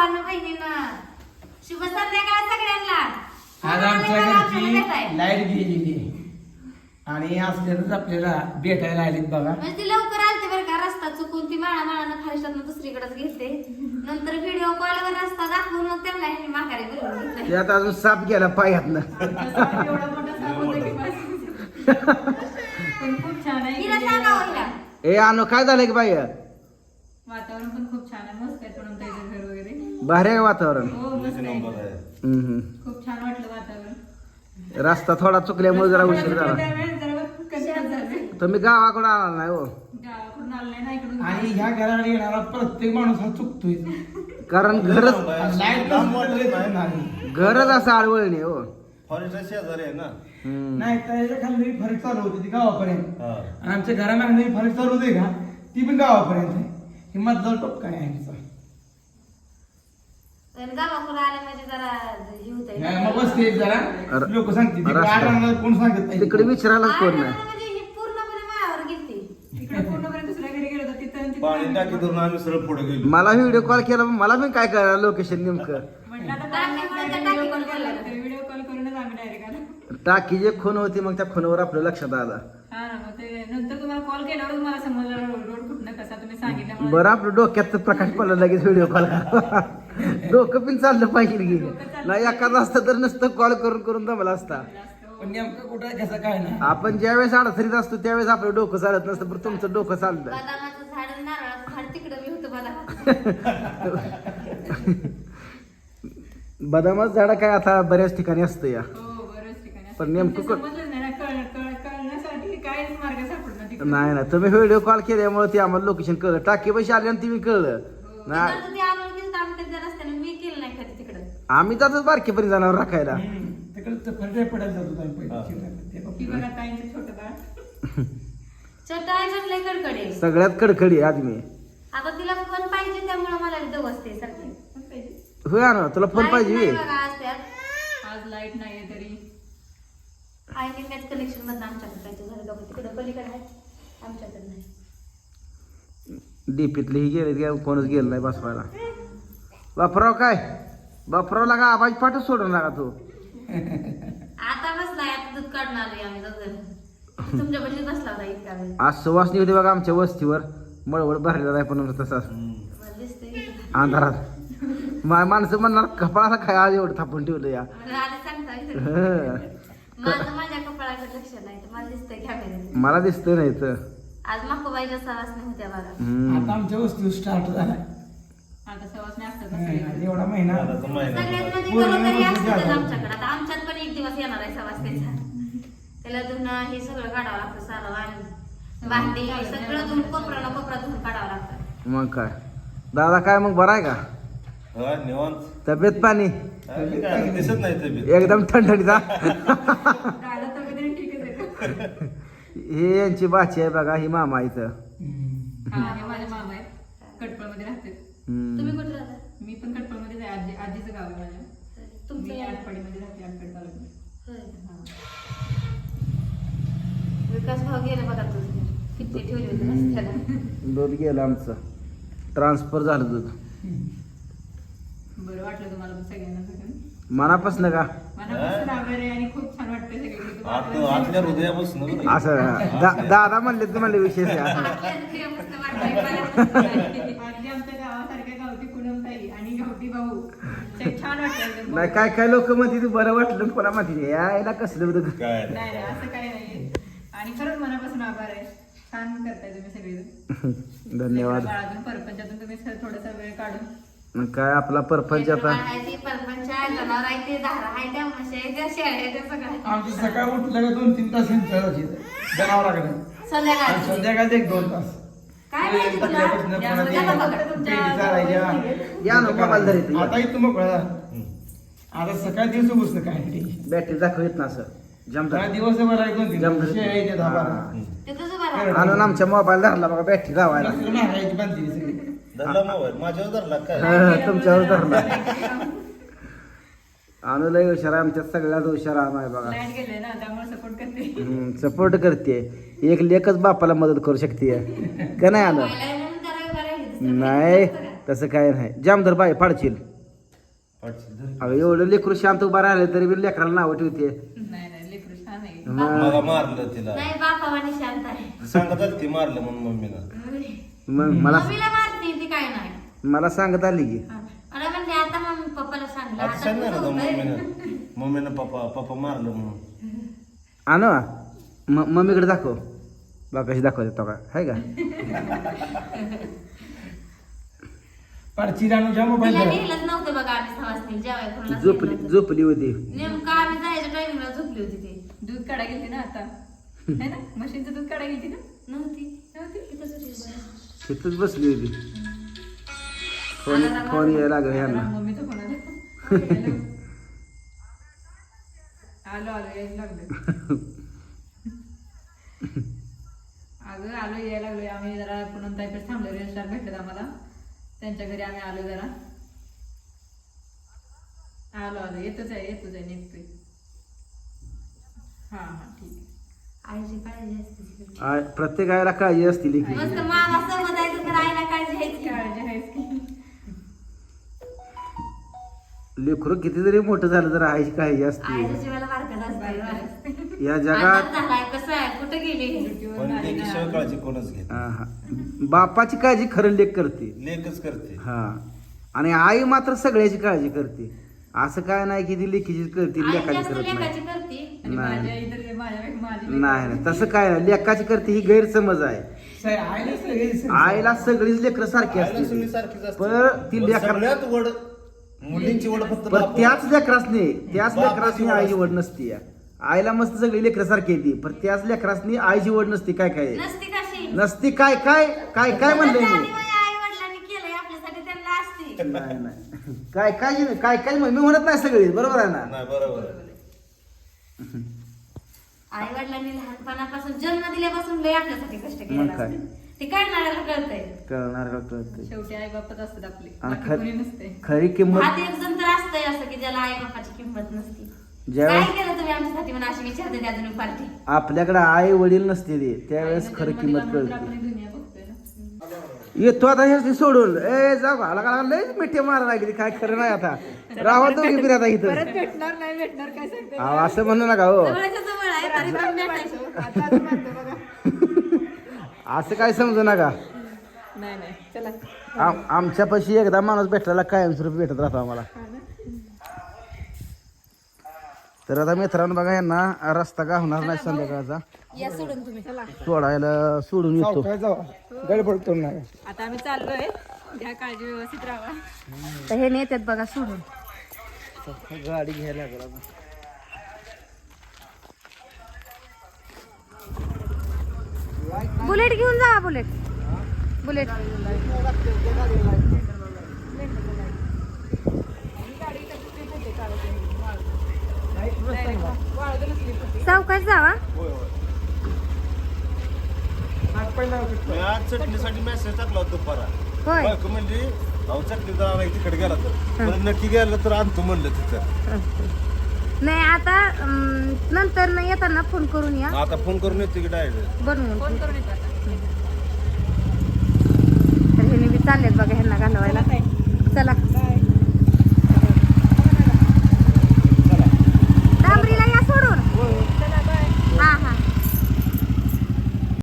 भावांना बहिणींना शुभ संध्याकाळ सगळ्यांना आज आमच्या आम्हाला भेटाय. घरची लाइट गेलेली. आणि असल्यानंच आपल्याला भेटायला आलीत बघा म्हणजे ती लवकर आलते बरं का रस्ता चुकून ती माळा माळानं खारिष्टातनं दुसरीकडेच घेते नंतर व्हिडिओ कॉलवर रस्ता दाखवून मग त्यांना ह्यांनी माघारी बोलवून. त्यात अजून साप गेला पायातनं एवढा मोठा साप होता की बस. पण खूप छान आहे हिला सांगावं हिला ए आणू काय झालं की बाई वातावरण पण खूप छान आहे मस्त आहे तरुण ताईचं घर वगैरे भारी आहे वातावरण. हो मस्त आहे. हम्म, हम्म. खूप छान वाटलं वातावरण. रस्ता थोडा चुकल्यामुळे जरा उशीर झाला. त्यावेळेस जरा कशात झाले तुम्ही गावाकडे आला नाही हो. गावाकडून आलं नाही ना इकडून आणि ह्या येणारा प्रत्येक माणूस हा चुकतोय. कारण घरच लाइट नाही घरच असं आळवळणी हो. फॉरेस्टच्या शेजारी आहे ना. हम्म. नाही त्याच्याखाली फरक चालू होती ती गावापर्यंत. हा. आणि आमच्या घरामागणी फरक चालू होते का ती पण गावापर्यंत आहे. हे मधला टोपका आहे आमचा गावाकडून म्हणजे जरा हे होतंय ना. नाही, मग बसते जरा अर- लोक सांगते तिकडे रस्ता. आठ रांगा कोण सांगत नाही. तिकडे विचारायलाच कोण नाही म्हणजे ही पूर्णपणे माळावर गेलती. तिकडे पूर्णपणे दुसऱ्या घरी गेलो होतो तिथं तिथं पाणी टाकी धरून आम्ही सरळ पुढे गेलो. मला व्हिडिओ कॉल केला पण मला पण काय कळलं लोकेशन नेमकं. म्हटलं आता टाकीमुळे त्या व्हिडिओ कॉल टाकीवर केला बोलायला. व्हिडिओ कॉल करूनच आम्ही डायरेक्ट आलो. टाकी जे खून होती मग त्या खूनवर आपलं लक्षात आलं. हा ना मग ते नंतर तुम्हाला कॉल केल्यावरच मला समजलं रोड रोड कुठनं कसा तुम्ही सांगितल्यामुळे. बरं आपलं डोक्यात तर प्रकाश पडला लगेच व्हिडिओ कॉल डोकं पण चाललं पाहिजे की. नाही एखादा असतं तर नुसतं कॉल करून करून दमला असता. पण नेमकं कुठं आहे, कसं काय नाही? आपण ज्यावेळेस अडचणीत असतो त्यावेळेस आपलं डोकं चालत नसतं पण तुमचं डोकं चालतं. बदामाचं झाड आणि नारळाचं झाड तिकडं बी होतं बदामाचं बदामाचं झाड काय आता बऱ्याच ठिकाणी असतं या. हो ठिकाणी. पण नेमकं समजलंच नाही ना कळ कळ कळण्यासाठी काहीच मार्ग सापडला तिकडे. नाही ना तुम्ही व्हिडिओ कॉल केल्यामुळे ते आम्हाला लोकेशन कळलं. टाकी पैसे आले आणि ती मी कळलं. नाही. तिकडचं ते आम्हाला गेलं आम्ही कधी रस्त्याने मी केलं नाही कधी तिकडं आम्ही जातच बारकीपर्यंत जाणार राखायला. तिकडे तर फरक पडायला जात होता आम्ही. पहिले शिकण्यात. ते की बघ. बघा ताईंचं छोटं बाळ. छोटा आहे म्हणलंय कडकडे सगळ्यात कडकडी आज मी. आता तिला फोन पाहिजे त्यामुळे मला दव असते सारखी पण पाहिजे. होय ना तुला फोन पाहिजे? बघा आज त्यात. आज लाइट नाहीये तरी. आईने मॅच कनेक्शन मधनं आमच्याकडे पाहिजे झालं दोघं तिकडं पलीकडे आहे. आमच्याकडे नाही. डीपीतले ही गेले की कोणच गेलं नाही बसवायला. बापराव काय? बापराव लागा आवाज पाठच सोडून लागा तू? आता दूध काढून आलोय आम्ही दोघं. तुमच्या बशीत बसला होता इतका वेळ. आज सुवासनी होती बघा आमच्या वस्तीवर. मळवळ भरलेला आहे पण तसाच मला दिसतंय की. अंधारात. मा- माणसं म्हणणार कपाळाला काय आज एवढं थापून ठेवलं या? मला आधी सांगता येतं. हं. माझं माझ्या कपाळाकडे लक्ष नाही तर मला दिसतंय कॅमेऱ्यात मला दिसतंय नाही तर आज माकोबाईच्या सवासने होत्या बघा. आता आमच्या वस्तू स्टार्ट झाला आता सवासने असतात ना सगळीकडे. एवढा महिना. आता तर महिना सगळ्यात म्हणजे पूर्ण घरोघरी म्हणजे असतातच जागा. आमच्याकडे. आता आमच्यात पण एक दिवस येणार आहे त्याला धुणं हे सगळं काढावं लागतं सारं आणि भांडी सगळं धुवून कोपराला कोपरा धुवून काढावं लागतं. मग काय? दादा काय मग? बरं आहे का? हा, निवांत. तब्येत पाणी? काय दिसत नाही तब्येत. एकदम ठीकच आहे. हे यांची बाची आहे बघा ही मामा इथं. हा हे माझे मामा आहेत. कटपळमध्ये राहते हम्म. तुम्ही कुठे राहता? मी पण कटपळमध्येच आहे आजी आजीचं गाव आहे माझ्या. तुमचं मी? आटपाडीमध्ये राहते आटपाडी तालुक्यात. हा. विकास भाव गेले बघा तुझे. किती ठेवली होती रस्त्याला. दूध गेलं आमचं. ट्रान्सफर झालं दूध. बरं वाटलं तुम्हाला सगळ्यांना सगळं मनापासून का? मनापासून आभार आहे आणि खूप छान वाटतं सगळीकडे आत तुम्हाला आतल्या हृदयापासून बरं. असं दादा म्हणले तुम्हाला विशेष आहे असं. आपल्याला ते मस्त वाटतंय मला. आजी आमच्या गावासारख्या गावठी पूनमताई आणि गावठी भाऊ. ते छान वाटतं एकदम. नाही काय काय लोक म्हणते बरं वाटलं कोणा यायला कसलं होतं? काय? नाही नाही असं काही नाहीये. आणि खरंच मनापासून आभार आहे. छान करताय तुम्ही सगळे धन्यवाद. बाळातून परपंचातून तुम्ही सर थोडासा वेळ काढून. मग काय आपला परपंच आता? ते, परपंच आहे, जनावर आहे ते, धारा आहे त्या, म्हशी आहे त्या, शेळ्या आहे त्या सगळ्या. आमची सकाळ उठलं का दोन तीन तास खेळायची जनावराकडे आणि संध्याकाळची. संध्याकाळी एक दोन तास. काय माहिती तुला? सकाळपासून या बघा तुमच्या ना, मोबाईल धर इथं. आता इथं मोकळा. आता सकाळ दिवस बसणं काय ते. बॅटरी दाखवित ना असं जरा जमत दिवसभर आहे जमतं. शेळ्या इथे दहा बारा. ते बरं आहे. आणून आमच्या मोबाईल धरला बघा बॅटरी लावायला रात्री मारायची बांधली सगळी. धरला मोबाईल माझ्यावर धरला काय हा, तुमच्यावर धरला आणू लय हुशार आमच्यात सगळ्यात हुशार आणू आहे बघा. लाइट गेले ना त्यामुळे सपोर्ट करते. सपोर्ट करते. एक लेखच बापाला मदत करू शकते. का नाही म्हणून बरं आहे. दुसरं काही नाही? तसं काय नाही. जामदर बाय फाडशील. अगं एवढं लेकरू शांत उभा राहिलं तरी बी लेकराला नावं ठेवते. नाही नाही लेकरू छान आहे. मग? मला मारलं तिला. नाही बापावानी शांत आहे. सांगत आली ती मारलं म्हणून मम्मीनं मग मला मम्मीला मारते ती काय नाही. मला सांगत आली की. हा. मला म्हणते आता मम्मी पप्पाला सांगलं. आता आता सांग ना तुझं होतंय. मम्मीनं मम्मीनं पप्पा पप्पा मारलं म्हणून. आण म मम्मीकडे दाखव. बा कशी दाखवते तो का? आहे का मोबाईल तिला नेलंच नव्हतं बघा आम्ही झोपली. झोपली होती. नेमकं आम्ही जायच्या टायमिंगला झोपली होती ती. दूध काढा गेलती ना आता. है ना? मशीनचं दूध काढा गेलती ना? नव्हती. नव्हती? इथंच होती बरं. तिथंच बसली होती. फोन फोन यायला लागला यांना. आला आलो आलो यायला लागलो अगं आलो यायला लागलो आम्ही जरा पुन्हा ताईकडे थांबलो रेल स्टार भेटत आम्हाला त्यांच्या घरी आम्ही आलो जरा आलो आलो येतोच आहे येतोच आहे निघतोय हा हा ठीक आहे आईची काळजी असते प्रत्येक आईला काळजी असते लेकरी मस्त मामा सोबत आहे तर आईला काळजी घ्यायची काळजी आहेच की लेकरू किती जरी मोठं झालं तर आईची काळजी असते या जगात झालाय कसं आहे? कुठे गेली? पण लेकीशिवाय काळजी कोणच घेत हा, हा. बापाची काळजी खरं लेख करते. लेखच करते. हा. आणि आई मात्र सगळ्याची काळजी करते. असं काय नाही की ती लेखीची करते आई लेखाची जास्त करत नाही. लेखाची करते. आणि नाही. माझ्या इतर माझ्यापेक्षा माझी नाही नाही. तसं काय नाही. लेखाची करते ही गैरसमज आहे. आईला सगळे- आईला सगळीच लेकरं सारखी आईला सगळी असते सारखीच असते. पण ती पण लेकरं- सगळ्यात वड मुलींची वड फक्त पण. त्याच लेकरासनी त्याच लेकरासनी वड आईची. वड नसती आईला मस्त सगळी लेकरं सारखी येते पण त्याच लेकरासनी आईची वड नसती काय काय? नसती कशी? नसती काय काय काय काय म्हणलंय मी? आई वडिलांनी केलंय आपल्यासाठी त्यांना असते. नाही नाही. काय काय काय काय मी म्हणत नाही सगळी बरोबर आहे ना? नाही बरोबर आई वडिलांनी लहानपणापासून जन्म दिल्यापासून लय आपल्यासाठी कष्ट मग केले? ते कळतंय? शेवटी आई बापच असतात आपले. आणि बाकी खर- कोणी नसते. खरी किंमत हात एक जण तर असतंय असं की ज्याला आई बापाची किंमत नसती. काय ज्यावेळेस केलं तुम्ही आमच्यासाठी म्हणून अशी विचारते त्या पार्टी आपल्याकडे आई वडील नसते ते. त्यावेळेस खरं किंमत कळते. आपण ही दुनिया बघतोय ना. येतो आता हे सोडून. ए जा घाला घाला लय मिठे मारा लागली. काय खरं नाही आता. राहा दोघी बी आता इथं. परत भेटणार नाही भेटणार काय सांगते? अहो, असं म्हणू नका हो. जवळच्या जवळ आहे तरी पण भेटायचं. आता असं म्हणतो बघा. असं काय समजू नका. नाही नाही चला. आम- आमच्यापाशी एकदा माणूस भेटलेला कायमस्वरूपी भेटत राहतो आम्हाला. तर आता मित्रांनो बघा यांना रस्ता का होणार नाही संध्याकाळचा. या सोडून तुम्ही. सोडायला सोडून येतो. सावकाश जावा. गडबड करू नका. आता आम्ही चाललोय. घ्या काळजी व्यवस्थित राहा. तर हे नेतात बघा सोडून. गाडी घ्यायला लागला. बुलेट. बुलेट. सावकाश जावा चटणीसाठी मेसेज टाकला होता दुपारा. होय. बायको म्हणली अहो चटणी जर आणायची तिकडे गेला तर. पण नक्की गेलं तर आणतो म्हणलं तिथं. नाही आता नंतर न येताना फोन करून या. आता फोन करून येते की डायरेक्ट. बनवून फोन करून हे. चाललेत बघा ह्यांना घालवायला. चला